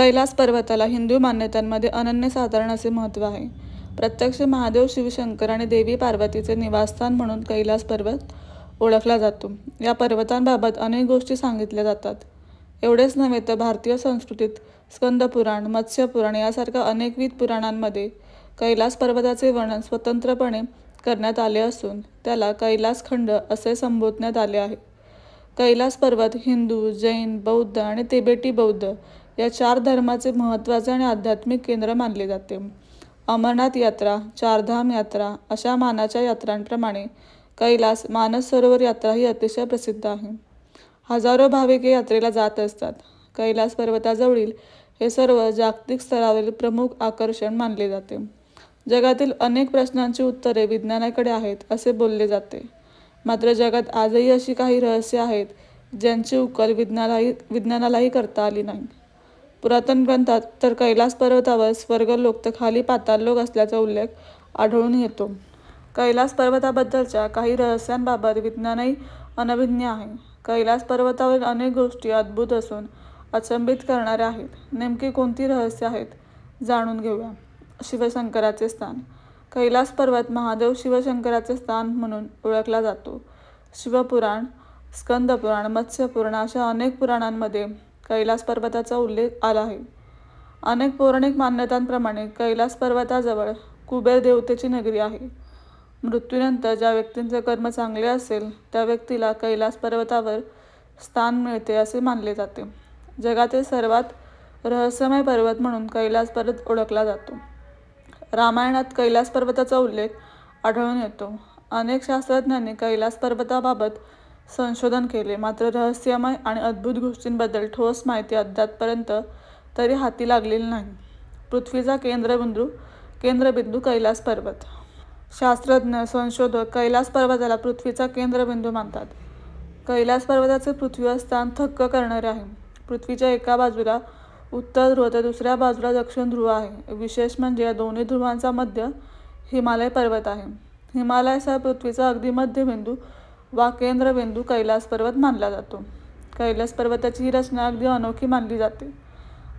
कैलास पर्वताला हिंदू मान्यतांमध्ये अनन्यसाधारण असे महत्त्व आहे. प्रत्यक्ष महादेव शिवशंकर आणि देवी पार्वतीचे निवासस्थान म्हणून कैलास पर्वत ओळखला जातो. या पर्वतांबाबत अनेक गोष्टी सांगितल्या जातात. एवढेच नव्हे तर भारतीय संस्कृतीत स्कंदपुराण, मत्स्यपुराण यासारख्या अनेकविध पुराणांमध्ये कैलास पर्वताचे वर्णन स्वतंत्रपणे करण्यात आले असून त्याला कैलासखंड असे संबोधण्यात आले आहे. कैलास पर्वत हिंदू, जैन, बौद्ध आणि तिबेटी बौद्ध या चार धर्माचे महत्त्वाचे आणि आध्यात्मिक केंद्र मानले जाते. अमरनाथ यात्रा, चारधाम यात्रा अशा मानाच्या यात्रांप्रमाणे कैलास मानस सरोवर यात्रा ही अतिशय प्रसिद्ध आहे. हजारो भाविक या यात्रेला जात असतात. कैलास पर्वताजवळील हे सर्व जागतिक स्तरावरील प्रमुख आकर्षण मानले जाते. जगातील अनेक प्रश्नांची उत्तरे विज्ञानाकडे आहेत असे बोलले जाते. मात्र जगात आजही अशी काही रहस्य आहेत ज्यांची उकल विज्ञानालाही करता आली नाही. पुरातन ग्रंथात तर कैलास पर्वतावर स्वर्गलोक तर खाली पाताळलोक असल्याचा उल्लेख आढळून येतो. कैलास पर्वताबद्दलच्या काही रहस्यांबाबत विज्ञानही अनभिज्ञ आहे. कैलास पर्वतावरील अनेक गोष्टी अद्भुत असून अचंबित करणाऱ्या आहेत. नेमकी कोणती रहस्य आहेत, जाणून घेऊया. शिवशंकराचे स्थान कैलास पर्वत महादेव शिवशंकराचे स्थान म्हणून ओळखला जातो. शिवपुराण, स्कंदपुराण, मत्स्यपुराण अशा अनेक पुराणांमध्ये कैलास पर्वताचा उल्लेख आला आहे. अनेक पौराणिक मान्यतांप्रमाणे कैलास पर्वताजवळ कुबेर देवतेची नगरी आहे. मृत्यूनंतर ज्या व्यक्तींचे कर्म चांगले असेल त्या व्यक्तीला कैलास पर्वतावर स्थान मिळते असे मानले जाते. जगातील सर्वात रहस्यमय पर्वत म्हणून कैलास पर्वत ओळखला जातो. रामायणात कैलास पर्वताचा उल्लेख आढळून येतो. अनेक शास्त्रज्ञांनी कैलास पर्वताबाबत संशोधन केले मात्र रहस्यमय आणि अद्भुत गोष्टींबद्दल ठोस माहिती अद्यापपर्यंत तरी हाती लागलेली नाही. पृथ्वीचा केंद्रबिंदू केंद्रबिंदू कैलास पर्वत शास्त्रज्ञ, संशोधक कैलास पर्वताला पृथ्वीचा केंद्रबिंदू मानतात. कैलास पर्वताचे पृथ्वीवर स्थान थक्क करणारे आहे. पृथ्वीच्या एका बाजूला उत्तर ध्रुव तर दुसऱ्या बाजूला दक्षिण ध्रुव आहे. विशेष म्हणजे या दोन्ही ध्रुवांचा मध्य हिमालय पर्वत आहे. हिमालयासह पृथ्वीचा अगदी मध्यबिंदू वा केंद्रबिंदू कैलास पर्वत मानला जातो. कैलास पर्वताची ही रचना अगदी अनोखी मानली जाते.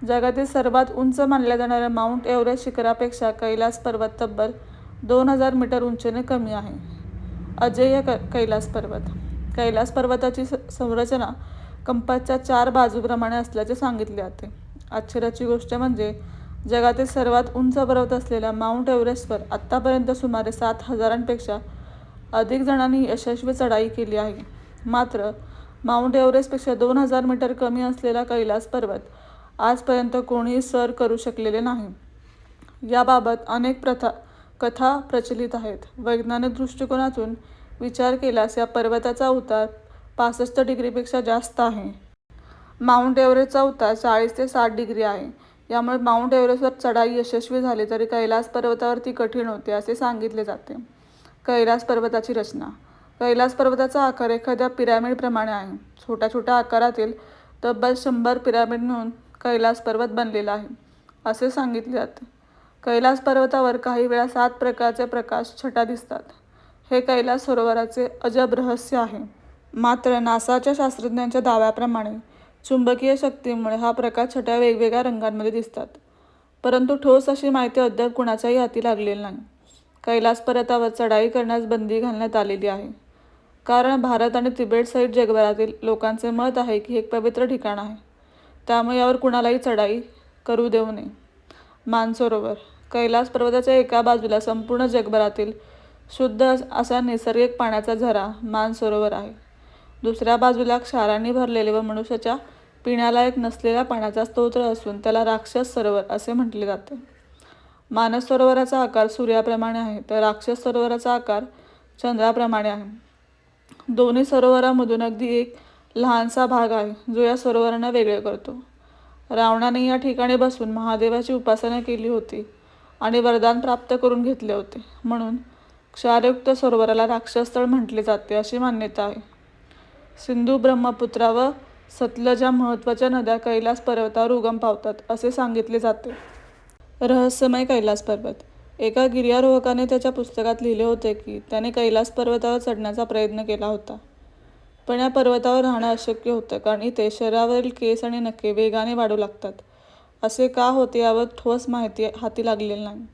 जगातील सर्वात उंच मानल्या जाणाऱ्या माउंट एव्हरेस्ट शिखरापेक्षा कैलास पर्वत तब्बल दोन हजार मीटर उंचीने कमी आहे. अजेय कैलास पर्वत कैलास पर्वताची संरचना कंपासच्या चार बाजूप्रमाणे असल्याचे सांगितले जाते. आश्चर्याची गोष्ट म्हणजे जगातील सर्वात उंच पर्वत असलेल्या माउंट एव्हरेस्टवर आत्तापर्यंत सुमारे सात हजारांपेक्षा अधिक जणांनी यशस्वी चढाई केली आहे. मात्र माउंट एव्हरेस्टपेक्षा दोन हजार मीटर कमी असलेला कैलास पर्वत आजपर्यंत कोणीही सर करू शकलेले नाही. याबाबत अनेक प्रथा कथा प्रचलित आहेत. वैज्ञानिक दृष्टिकोनातून विचार केल्यास या पर्वताचा उतार पासष्ट डिग्रीपेक्षा जास्त आहे. माउंट एव्हरेस्टचा उतार चाळीस ते साठ डिग्री आहे. यामुळे माउंट एव्हरेस्टवर चढाई यशस्वी झाली तरी कैलास पर्वतावरती कठीण होते असे सांगितले जाते. कैलास पर्वताची रचना कैलास पर्वताचा आकार एखाद्या पिरॅमिडप्रमाणे आहे. छोट्या छोट्या आकारातील तब्बल शंभर पिरॅमिड मिळून कैलास पर्वत बनलेला आहे, असे सांगितले जाते. कैलास पर्वतावर काही वेळा सात प्रकारचे प्रकाश छटा दिसतात. हे कैलास सरोवराचे अजब रहस्य आहे. मात्र नासाच्या शास्त्रज्ञांच्या दाव्याप्रमाणे चुंबकीय शक्तीमुळे हा प्रकाश छटा वेगवेगळ्या रंगांमध्ये दिसतात. परंतु ठोस अशी माहिती अद्याप कुणाच्याही हाती लागलेली नाही. कैलास पर्वतावर चढाई करण्यास बंदी घालण्यात आलेली आहे. कारण भारत आणि तिबेटसहित जगभरातील लोकांचे मत आहे की हे एक पवित्र ठिकाण आहे. त्यामुळे यावर कुणालाही चढाई करू देऊ नये. मानसरोवर कैलास पर्वताच्या एका बाजूला संपूर्ण जगभरातील शुद्ध असा नैसर्गिक पाण्याचा झरा मानसरोवर आहे. दुसऱ्या बाजूला क्षारांनी भरलेले व मनुष्याच्या पिण्यालायक नसलेला पाण्याचा स्तोत्र असून त्याला राक्षस सरोवर असे म्हटले जाते. मानस सरोवराचा आकार सूर्याप्रमाणे आहे तर राक्षस सरोवराचा आकार चंद्राप्रमाणे आहे. दोन्ही सरोवरामधून अगदी एक लहानसा भाग आहे जो या सरोवरांना वेगळे करतो. रावणाने या ठिकाणी बसून महादेवाची उपासना केली होती आणि वरदान प्राप्त करून घेतले होते म्हणून क्षारयुक्त सरोवराला राक्षसस्थळ म्हटले जाते अशी मान्यता आहे. सिंधू, ब्रह्मपुत्रा व सतलज या महत्त्वाच्या नद्या कैलास पर्वतावर उगम पावतात असे सांगितले जाते. रहस्यमय कैलास पर्वत. एका गिर्यारोहकाने त्याच्या पुस्तकात लिहिले होते की त्याने कैलास पर्वतावर चढण्याचा प्रयत्न केला होता. पण या पर्वतावर राहणं अशक्य होतं कारण इथे शरीरावरील केस आणि नखे वेगाने वाढू लागतात. असे का होते यावर ठोस माहिती हाती लागलेली नाही.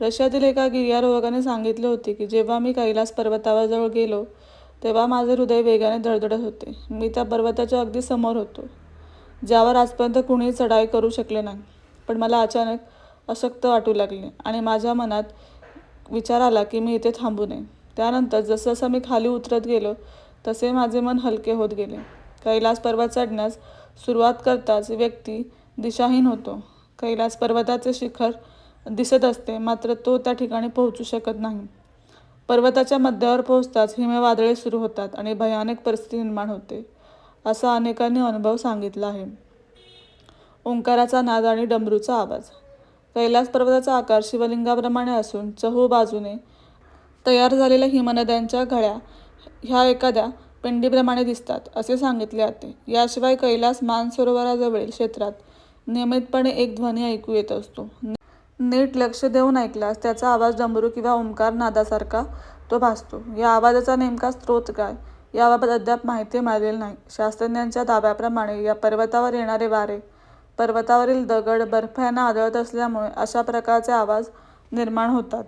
रशियातील एका गिर्यारोहकाने सांगितले होते की जेव्हा मी कैलास पर्वतावर जवळ गेलो तेव्हा माझे हृदय वेगाने धडधडत होते. मी त्या पर्वताच्या अगदी समोर होतो ज्यावर आजपर्यंत कुणीही चढाई करू शकले नाही. पण मला अचानक अशक्त वाटू लागले आणि माझ्या मनात विचार आला की मी इथे थांबू नये. त्यानंतर जसजसं मी खाली उतरत गेलो तसे माझे मन हलके होत गेले. कैलास पर्वत चढण्यास सुरुवात करताच व्यक्ती दिशाहीन होतो. कैलास पर्वताचे शिखर दिसत असते मात्र तो त्या ठिकाणी पोहोचू शकत नाही. पर्वताच्या मध्यावर पोहोचताच हिमवादळे सुरू होतात आणि भयानक परिस्थिती निर्माण होते असा अनेकांनी अनुभव सांगितला आहे. ओंकाराचा नाद आणि डमरूचा आवाज. कैलास पर्वताचा आकार शिवलिंगाप्रमाणे असून चहू बाजूने तयार झालेल्या हिमनद्यांच्या घड्या ह्या एखाद्या पिंडीप्रमाणे दिसतात असे सांगितले जाते. याशिवाय कैलास मानसरोवराजवळील क्षेत्रात नियमितपणे एक ध्वनी ऐकू येत असतो. नीट लक्ष देऊन ऐकल्यास त्याचा आवाज डमरू किंवा ओंकार नादासारखा तो भासतो. या आवाजाचा नेमका स्रोत काय? याबाबत अद्याप माहिती मिळालेली नाही. शास्त्रज्ञांच्या दाव्याप्रमाणे या पर्वतावर येणारे वारे पर्वतावरील दगड बर्फ्यांना आदळत असल्यामुळे अशा प्रकारचे आवाज निर्माण होतात.